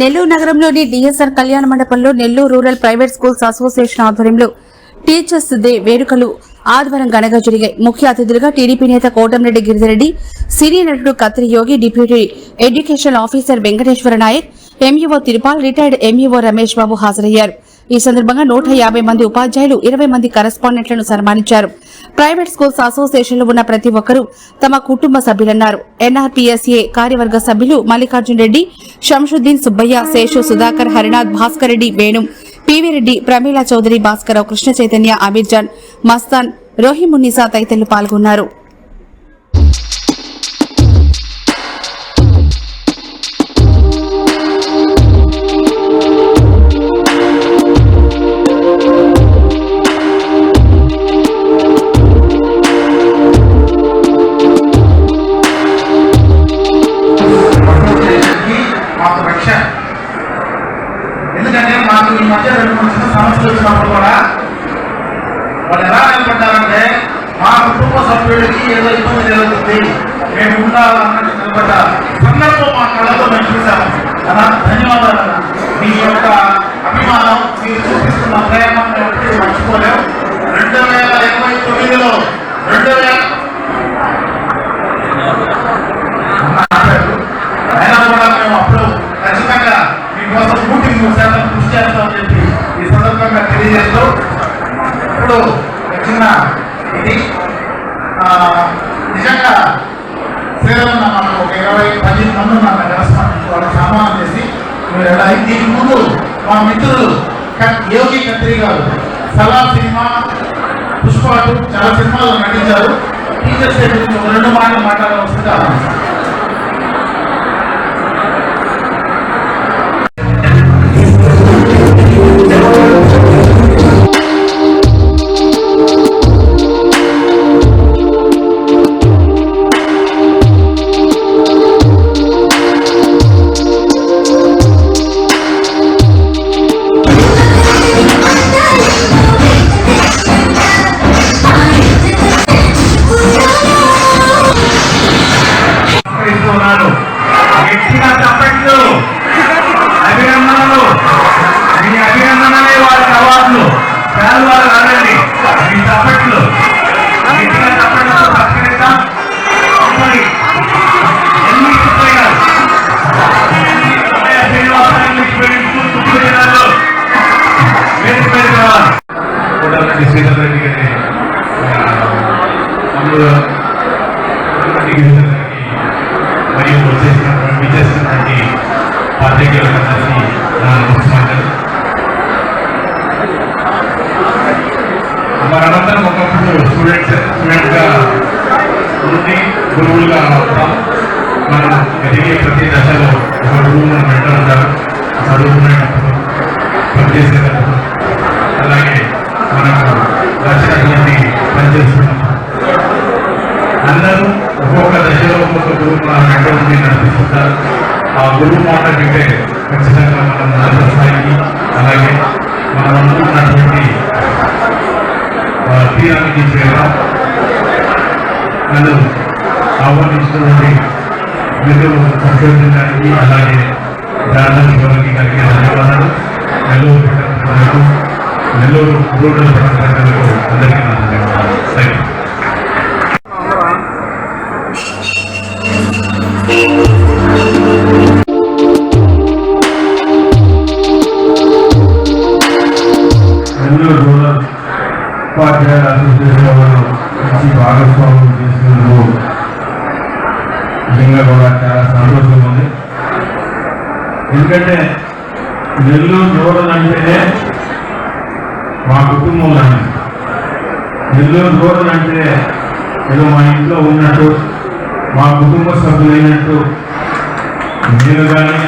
నెల్లూరు నగరంలోని డిఎస్ఆర్ కళ్యాణ మండపంలో Nellore rural private schools association ఆధ్వర్యంలో టీచర్స్ డే వేడుకలు ఆదివారం ఘనంగా జరిగాయి. ముఖ్య అతిథులుగా టీడీపీ నేత కోటంరెడ్డి గిరిజరెడ్డి సీనియర్ నటుడు Katri Yogi deputy education officer Venkateswara Nayak MEO Tirupal retired MEO Ramesh Babu హాజరయ్యారు. ఈ సందర్భంగా నూట యాభై మంది ఉపాధ్యాయులు ఇరవై మంది కరెస్పాండెంట్లను సన్మానించారు. ప్రైవేట్ స్కూల్స్ అసోసియేషన్లో ఉన్న ప్రతి ఒక్కరూ తమ కుటుంబ సభ్యులన్నారు. ఎన్ఆర్పీఎస్ఏ కార్యవర్గ సభ్యులు మల్లికార్జున్ రెడ్డి షంషుద్దీన్ సుబ్బయ్య శేషు సుధాకర్ హరినాథ్ భాస్కర్ రెడ్డి వేణు పివి రెడ్డి ప్రమీల చౌదరి భాస్కరరావు కృష్ణ చైతన్య అమీర్ జాన్ మస్తాన్ రోహిమున్నిసా తదితరులు పాల్గొన్నారు. వాళ్ళు ఎలా నిలబడ్డారంటే మా కుటుంబ సభ్యుడికి ఏదో ఇబ్బంది జరుగుతుంది మేము ఉండాలన్నట్టు నిలబడ్డ సందర్భం మా కళ్ళతో మేము చూసాము అలా ధన్యవాదాలు. మీ యొక్క అభిమానం మీరు చూపిస్తున్న ప్రేమ మర్చిపోలేము. రెండు వేల ఇరవై తొమ్మిదిలో రెండు వేల అయినా కూడా మేము అప్పుడు ఖచ్చితంగా మీకోసం నూటి మూడు శాతం కృషి చేస్తామని చెప్పి ఈ సందర్భంగా తెలియజేస్తూ ఇప్పుడు ఒక చిన్న ఇది ఆ, నిజంగా సేవలు మనకు ఒక ఇరవై పదిహేను మంది ఉన్నారు కరెస్పాండెంట్ వాళ్ళకి ఆహ్వానం చేసి మీరు ఎలా దీనికి ముందు మా మిత్రులు యోగి కత్రి గారు సలా సినిమా పుష్పాటు చాలా సినిమాలు నటించారు టీచర్స్ గురించి రెండు మాటలు మాట్లాడవలసిందిగా గట్టిగా చప్పట్లు అభినందనలు. మీ అభినందనలే వారి అవార్డులు. చాలు వారు రానండి మీ చప్పట్లు గట్టిగా చప్పట్లు మనందరం ఒకప్పుడు స్టూడెంట్స్ స్టూడెంట్గా ఉండి గురువులుగా ఉంటాం మనం ఎదిగే ప్రతి దశలో ఒక గురువు మనం చదువుకునేటప్పుడు నన్ను ఆహ్వానించినటువంటి మీరు సంశోధించడానికి అలాగే ప్రార్థన శివరికి గారికి ధన్యవాదాలు. నెల్లూరు నెల్లూరు రూరల్ పట్టణ అందరికీ నా ధన్యవాదాలు. థ్యాంక్ యూ ఉపాధ్యాయుల మంచి భాగస్వామ్యం చేసినందుకు నిజంగా కూడా చాలా సంతోషంగా ఉంది. ఎందుకంటే నెల్లూరు రూరల్ అంటేనే మా కుటుంబం లాంటిది నెల్లూరు రూరల్ అంటే ఏదో మా ఇంట్లో ఉన్నట్టు మా కుటుంబ సభ్యులైనట్టు నేను కానీ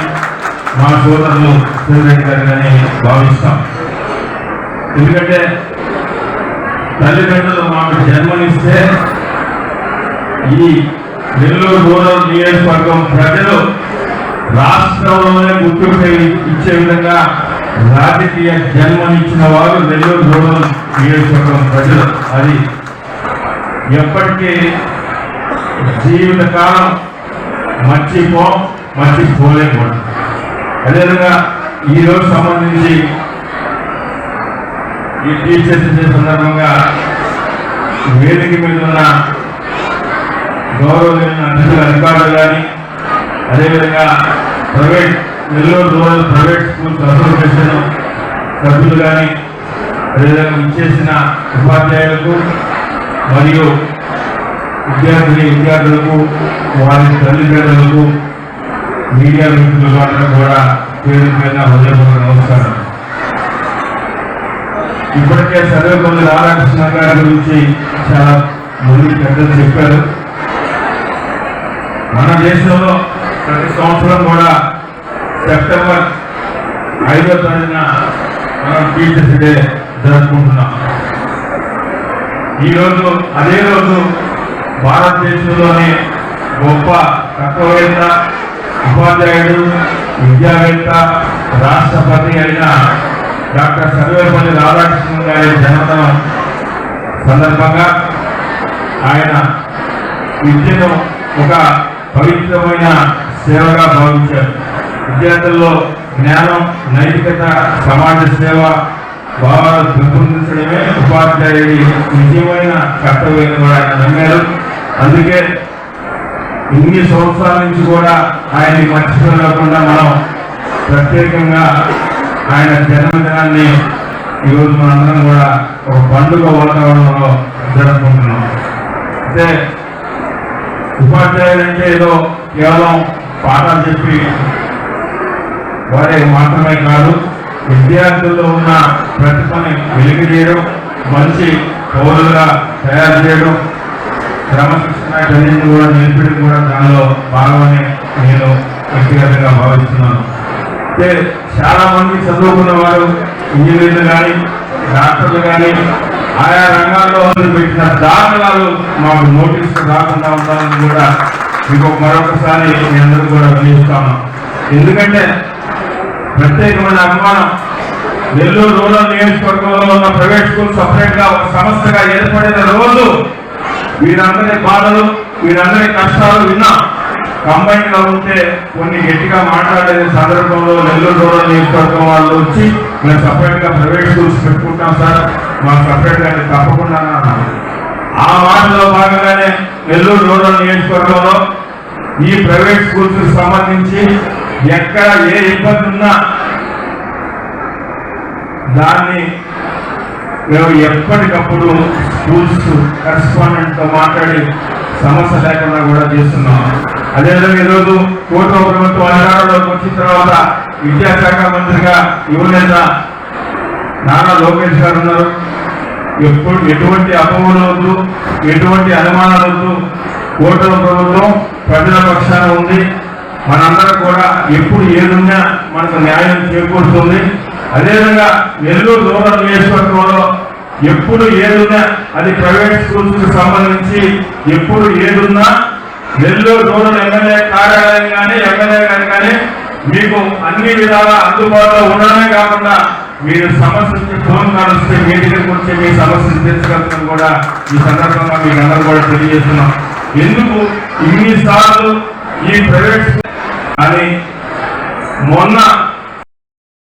మా సోదరులు సూర్యరెడ్డి గారు కానీ భావిస్తాం. ఎందుకంటే తల్లిదండ్రులు మాకు జన్మనిస్తే ఈ నెల్లూరు రూరల్ నియోజకవర్గం ప్రజలు రాష్ట్రంలోనే గుర్తింపు ఇచ్చే విధంగా రాజకీయ జన్మనిచ్చిన వారు నెల్లూరు రూరల్ నియోజకవర్గం ప్రజలు. అది ఎప్పటికీ జీవితకాలం మర్చిపో మర్చిపోలేకూడదు. అదేవిధంగా ఈరోజు సంబంధించి ఈ టీచర్స్ డే సందర్భంగా వేదిక మీద ఉన్న గౌరవమైన అతిథుల అధికారులు కానీ అదేవిధంగా private Nellore rural private schools association సభ్యులు కానీ అదేవిధంగా ఇచ్చేసిన ఉపాధ్యాయులకు మరియు విద్యార్థిని విద్యార్థులకు వారి తల్లిదండ్రులకు మీడియా మిత్రులు కూడా పేరు పైన హృదయపూర్వక నమస్కారం ఇప్పటికే సర్వేపల్లి రాధాకృష్ణ గారి గురించి చాలా మంది పెద్దలు చెప్పారు. మన దేశంలో ప్రతి సంవత్సరం కూడా సెప్టెంబర్ ఐదో తారీఖున మనం టీచర్స్ డే జరుపుకుంటున్నాం ఈరోజు అదే రోజు భారతదేశంలోని గొప్ప తత్వవేత్త ఉపాధ్యాయుడు విద్యావేత్త రాష్ట్రపతి అయిన డాక్టర్ సర్వేపల్లి రాధాకృష్ణన్ గారి జన్మదిన సందర్భంగా ఆయన విద్యను ఒక పవిత్రమైన సేవగా భావించారు. విద్యార్థుల్లో జ్ఞానం నైతికత సమాజ సేవ భావాలు పెంపొందించడమే ఉపాధ్యాయుడి నిజమైన కర్తవ్యం కూడా ఆయన నమ్మారు. అందుకే ఇన్ని సంవత్సరాల నుంచి కూడా ఆయన్ని మర్చిపోలేకుండా మనం ప్రత్యేకంగా ఆయన జన్మదినాన్ని ఈరోజు మనందరం కూడా ఒక పండుగ వాతావరణంలో జరుపుకుంటున్నాం. అంటే ఉపాధ్యాయులు అంటే ఏదో కేవలం పాఠాలు చెప్పి వారే మాత్రమే కాదు విద్యార్థుల్లో ఉన్న ప్రతిభని వెలికి చేయడం మంచి పౌరులుగా తయారు చేయడం క్రమశిక్షణ చర్యలు కూడా నేర్పడం కూడా దానిలో భాగమని నేను వ్యక్తిగతంగా భావిస్తున్నాను. చాలా మంది చదువుకున్న వారు ఇంజనీర్లు కానీ డాక్టర్లు కానీ ఆయా రంగాల్లో పెట్టిన దాఖలాలు మాకు నోటీసులు రాకుండా ఉండాలని కూడా మీకు మరొకసారి మీ అందరూ కూడా వినిస్తాను ఎందుకంటే ప్రత్యేకమైన అభిమానం నెల్లూరు రూరల్ నియోజకవర్గంలో ఉన్న ప్రైవేట్ స్కూల్ సపరేట్గా ఒక సంస్థగా ఏర్పడిన రోజు వీరందరి బాధలు వీరందరి కష్టాలు విన్నాం కంబైన్గా ఉంటే కొన్ని గట్టిగా మాట్లాడే సందర్భంలో నెల్లూరు రూరల్ నియోజకవర్గం వాళ్ళు వచ్చి మేము సపరేట్గా ప్రైవేట్ స్కూల్స్ పెట్టుకుంటాం సార్ మాకు సపరేట్గా తప్పకుండా అన్నారు. ఆ మాటలో భాగంగానే నెల్లూరు రూరల్ నియోజకవర్గంలో ఈ ప్రైవేట్ స్కూల్స్కి సంబంధించి ఎక్కడ ఏ ఇబ్బంది ఉన్నా దాన్ని మేము ఎప్పటికప్పుడు స్కూల్స్ కరెస్పాండెంట్తో మాట్లాడి సమస్య లేకుండా కూడా చేస్తున్నాం అదేవిధంగా ఈరోజు కూటమి ప్రభుత్వం అధికారంలోకి వచ్చిన తర్వాత విద్యాశాఖ మంత్రిగా యువనేత నారా లోకేష్ గారు ఉన్నారు. ఎప్పుడు ఎటువంటి అపవాలు వద్దు ఎటువంటి అనుమానాలు వద్దు. కూటమి ప్రభుత్వం ప్రజల పక్షాన ఉంది. మనందరం కూడా ఎప్పుడు ఏదున్నా మనకు న్యాయం చేకూరుతుంది. అదేవిధంగా నెల్లూరు రూరల్ నియోజకవర్గంలో ఎప్పుడు ఏదున్నా అది ప్రైవేట్ స్కూల్స్కి సంబంధించి ఎప్పుడు ఏదున్నా నెల్లూరు రూరల్ ఎమ్మెల్యే కార్యాలయం కానీ ఎమ్మెల్యే గారు కానీ మీకు అన్ని విధాల అందుబాటులో ఉండడమే కాకుండా మీరు సమస్యకి ఫోన్ కాల్ వస్తే మీ దగ్గరకు వచ్చి మీ సమస్యను తీర్చగలుగుతాం కూడా ఈ సందర్భంగా మీకు అందరూ కూడా తెలియజేస్తున్నాం. ఎందుకు ఇన్ని సార్లు ఈ ప్రైవేట్ అని మొన్న